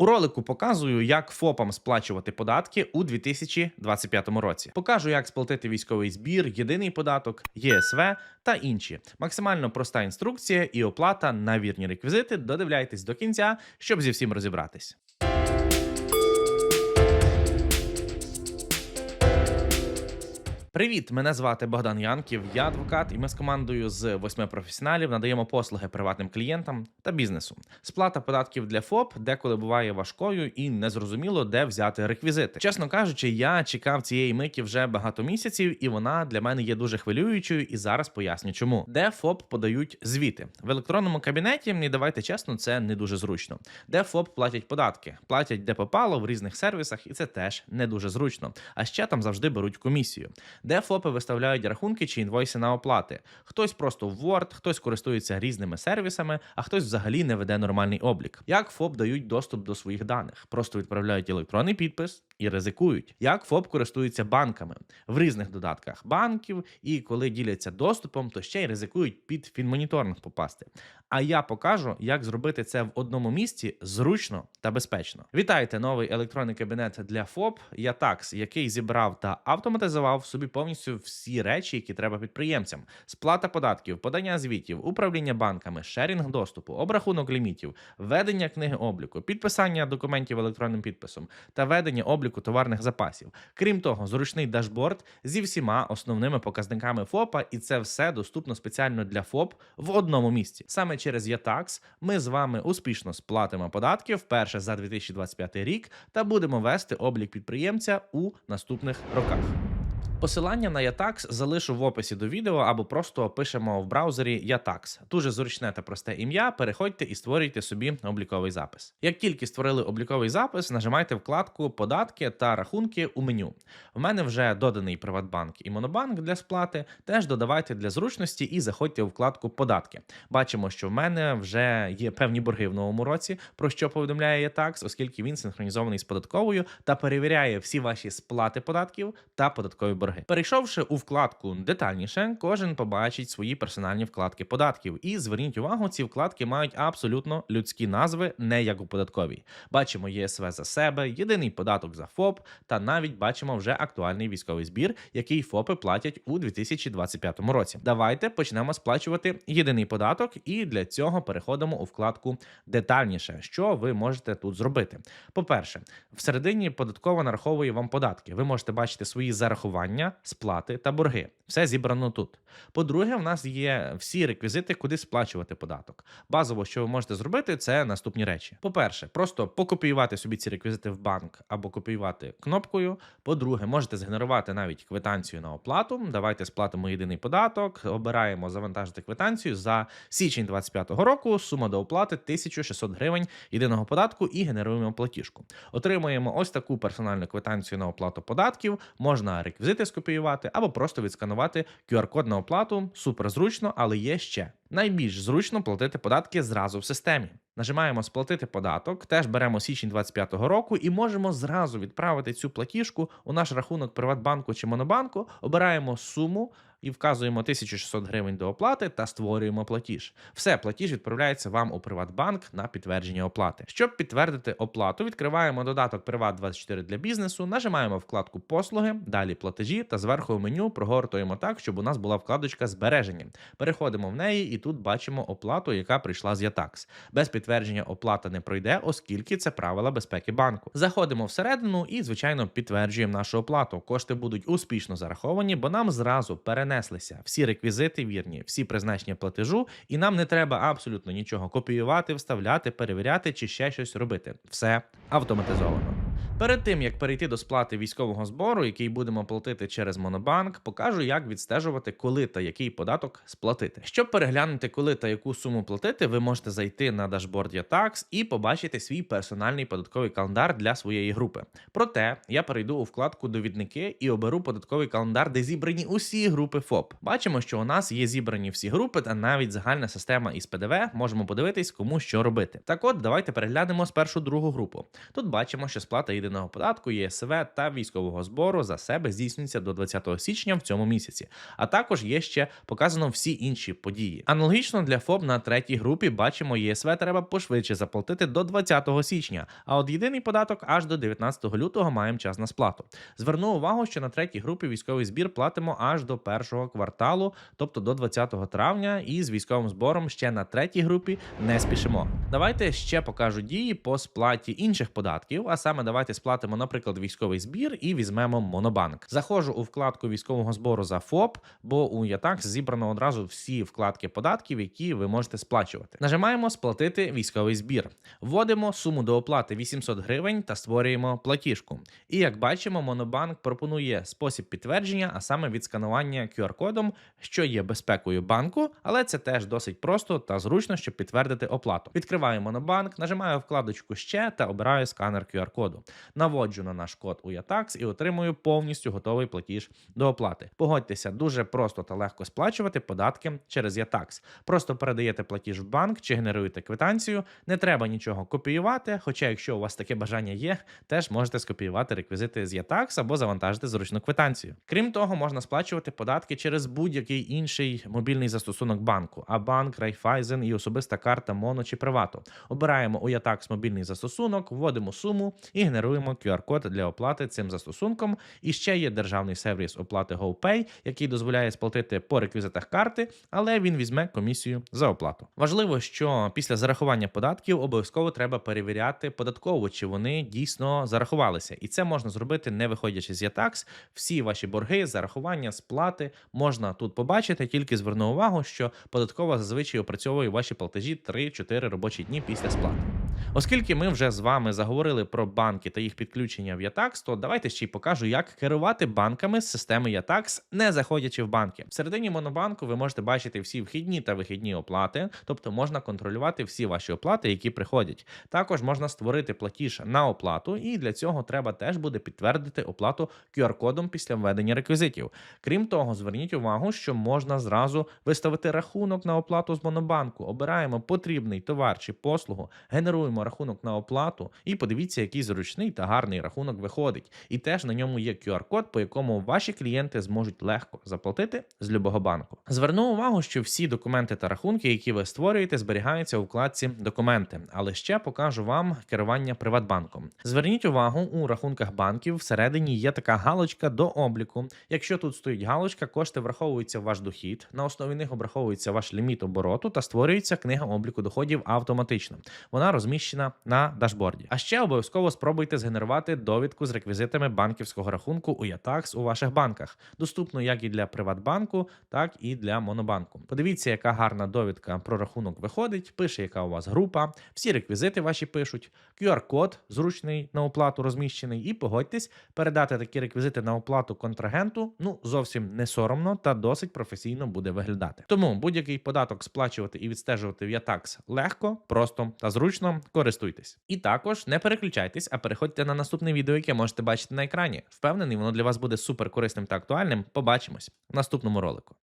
У ролику показую, як ФОПам сплачувати податки у 2025 році. Покажу, як сплатити військовий збір, єдиний податок, ЄСВ та інші. Максимально проста інструкція і оплата на вірні реквізити. Додивляйтесь до кінця, щоб зі всім розібратись. Привіт, мене звати Богдан Янків, я адвокат, і ми з командою з восьми професіоналів надаємо послуги приватним клієнтам та бізнесу. Сплата податків для ФОП деколи буває важкою і незрозуміло, де взяти реквізити. Чесно кажучи, я чекав цієї миті вже багато місяців, і вона для мене є дуже хвилюючою. І зараз поясню, чому де ФОП подають звіти в електронному кабінеті. І давайте чесно, це не дуже зручно. Де ФОП платять податки, платять де попало в різних сервісах, і це теж не дуже зручно. А ще там завжди беруть комісію де ФОПи виставляють рахунки чи інвойси на оплати. Хтось просто в Word, хтось користується різними сервісами, а хтось взагалі не веде нормальний облік. Як ФОП дають доступ до своїх даних, просто відправляють електронний підпис. І ризикують, як ФОП користуються банками в різних додатках банків, і коли діляться доступом, то ще й ризикують під фінмоніторинг попасти. А я покажу, як зробити це в одному місці зручно та безпечно. Вітайте новий електронний кабінет для ФОП Ятакс, який зібрав та автоматизував собі повністю всі речі, які треба підприємцям: сплата податків, подання звітів, управління банками, шерінг доступу, обрахунок лімітів, ведення книги обліку, підписання документів електронним підписом та ведення обліку товарних запасів. Крім того, зручний дашборд зі всіма основними показниками ФОПа, і це все доступно спеціально для ФОП в одному місці. Саме через Ятакс ми з вами успішно сплатимо податки вперше за 2025 рік та будемо вести облік підприємця у наступних роках. Посилання на Yatax залишу в описі до відео або просто пишемо в браузері Yatax. Дуже зручне та просте ім'я. Переходьте і створюйте собі обліковий запис. Як тільки створили обліковий запис, нажимайте вкладку Податки та рахунки у меню. В мене вже доданий Приватбанк і Монобанк для сплати. Теж додавайте для зручності і заходьте у вкладку Податки. Бачимо, що в мене вже є певні борги в новому році, про що повідомляє Yatax, оскільки він синхронізований з податковою та перевіряє всі ваші сплати податків та податкові борги борги. Перейшовши у вкладку детальніше, кожен побачить свої персональні вкладки податків. І зверніть увагу, ці вкладки мають абсолютно людські назви, не як у податковій. Бачимо ЄСВ за себе, єдиний податок за ФОП, та навіть бачимо вже актуальний військовий збір, який ФОПи платять у 2025 році. Давайте почнемо сплачувати єдиний податок, і для цього переходимо у вкладку детальніше, що ви можете тут зробити. По-перше, всередині податкова нараховує вам податки. Ви можете бачити свої зарахування сплати та борги. Все зібрано тут. По-друге, в нас є всі реквізити, куди сплачувати податок. Базово, що ви можете зробити, це наступні речі. По-перше, просто покопіювати собі ці реквізити в банк або копіювати кнопкою. По-друге, можете згенерувати навіть квитанцію на оплату. Давайте сплатимо єдиний податок, обираємо завантажити квитанцію за січень 2025 року. Сума до оплати 1600 гривень єдиного податку і генеруємо платіжку. Отримуємо ось таку персональну квитанцію на оплату податків. Можна реквізити скопіювати або просто відсканувати QR-код на оплату. Супер зручно, але є ще. Найбільш зручно платити податки зразу в системі. Нажимаємо сплатити податок, теж беремо січень 25-го року і можемо зразу відправити цю платіжку у наш рахунок Приватбанку чи Монобанку. Обираємо суму і вказуємо 1600 гривень до оплати та створюємо платіж. Все, платіж відправляється вам у Приватбанк на підтвердження оплати. Щоб підтвердити оплату, відкриваємо додаток Приват 24 для бізнесу, нажимаємо вкладку послуги, далі платежі та зверху меню прогортуємо так, щоб у нас була вкладочка збереження. Переходимо в неї і тут бачимо оплату, яка прийшла з Ятакс. Без підтвердження оплата не пройде, оскільки це правила безпеки банку. Заходимо всередину і, звичайно, підтверджуємо нашу оплату. Кошти будуть успішно зараховані, бо нам зразу перенеслися всі реквізити вірні, всі призначення платежу, і нам не треба абсолютно нічого копіювати, вставляти, перевіряти чи ще щось робити. Все автоматизовано. Перед тим як перейти до сплати військового збору, який будемо платити через Монобанк, покажу, як відстежувати, коли та який податок сплатити. Щоб переглянути, коли та яку суму платити, ви можете зайти на дашборд Yatax і побачити свій персональний податковий календар для своєї групи. Проте я перейду у вкладку Довідники і оберу податковий календар, де зібрані усі групи ФОП. Бачимо, що у нас є зібрані всі групи, та навіть загальна система із ПДВ. Можемо подивитись, кому що робити. Так от, давайте переглянемо спершу другу групу. Тут бачимо, що сплата єдиного єдиного податку, ЄСВ та військового збору за себе здійснюється до 20 січня в цьому місяці. А також є ще показано всі інші події. Аналогічно для ФОП на третій групі бачимо, ЄСВ треба пошвидше заплатити до 20 січня. А от єдиний податок аж до 19 лютого маємо час на сплату. Зверну увагу, що на третій групі військовий збір платимо аж до першого кварталу, тобто до 20 травня, і з військовим збором ще на третій групі не спішимо. Давайте ще покажу дії по сплаті інших податків. А саме давайте сплатимо, наприклад, військовий збір і візьмемо Монобанк. Заходжу у вкладку військового збору за ФОП, бо у Ятакс зібрано одразу всі вкладки податків, які ви можете сплачувати. Нажимаємо сплатити військовий збір. Вводимо суму до оплати 800 гривень та створюємо платіжку. І як бачимо, Монобанк пропонує спосіб підтвердження, а саме відсканування QR-кодом, що є безпекою банку, але це теж досить просто та зручно, щоб підтвердити оплату. Відкриваю Монобанк, нажимаю вкладочку ще та обираю сканер QR-коду. Наводжу на наш код у Ятакс і отримую повністю готовий платіж до оплати. Погодьтеся, дуже просто та легко сплачувати податки через Ятакс. Просто передаєте платіж в банк чи генеруєте квитанцію. Не треба нічого копіювати. Хоча, якщо у вас таке бажання є, теж можете скопіювати реквізити з Ятакс або завантажити зручну квитанцію. Крім того, можна сплачувати податки через будь-який інший мобільний застосунок банку, а банк, Райфайзен і особиста карта Моно чи Привату. Обираємо у Ятакс мобільний застосунок, вводимо суму і генеруємо QR-код для оплати цим застосунком. І ще є державний сервіс оплати GoPay, який дозволяє сплатити по реквізитах карти, але він візьме комісію за оплату. Важливо, що після зарахування податків обов'язково треба перевіряти податково, чи вони дійсно зарахувалися, і це можна зробити не виходячи з Ятакс. Всі ваші борги, зарахування, сплати можна тут побачити. Тільки зверну увагу, що податкова зазвичай опрацьовує ваші платежі 3-4 робочі дні після сплати. Оскільки ми вже з вами заговорили про банки та їх підключення в Ятакс, то давайте ще й покажу, як керувати банками з системи Ятакс, не заходячи в банки. Всередині монобанку ви можете бачити всі вхідні та вихідні оплати, тобто можна контролювати всі ваші оплати, які приходять. Також можна створити платіж на оплату, і для цього треба теж буде підтвердити оплату QR-кодом після введення реквізитів. Крім того, зверніть увагу, що можна зразу виставити рахунок на оплату з монобанку. Обираємо потрібний товар чи послугу, генеруємо рахунок на оплату, і подивіться, який зручний та гарний рахунок виходить. І теж на ньому є QR-код, по якому ваші клієнти зможуть легко заплатити з любого банку. Зверну увагу, що всі документи та рахунки, які ви створюєте, зберігаються у вкладці Документи, але ще покажу вам керування Приватбанком. Зверніть увагу, у рахунках банків всередині є така галочка до обліку. Якщо тут стоїть галочка, кошти враховуються в ваш дохід. На основі них обраховується ваш ліміт обороту та створюється книга обліку доходів автоматично. Вона розміщена на дашборді. А ще обов'язково спробуйте згенерувати довідку з реквізитами банківського рахунку у Ятакс у ваших банках. Доступно як і для Приватбанку, так і для Монобанку. Подивіться, яка гарна довідка про рахунок виходить. Пише, яка у вас група, всі реквізити ваші пишуть. QR-код зручний на оплату розміщений. І погодьтесь, передати такі реквізити на оплату контрагенту. Ну зовсім не соромно та досить професійно буде виглядати. Тому будь-який податок сплачувати і відстежувати в Ятакс легко, просто та зручно. Користуйтесь. І також не переключайтесь, а переходьте на наступне відео, яке можете бачити на екрані. Впевнений, воно для вас буде супер корисним та актуальним. Побачимось в наступному ролику.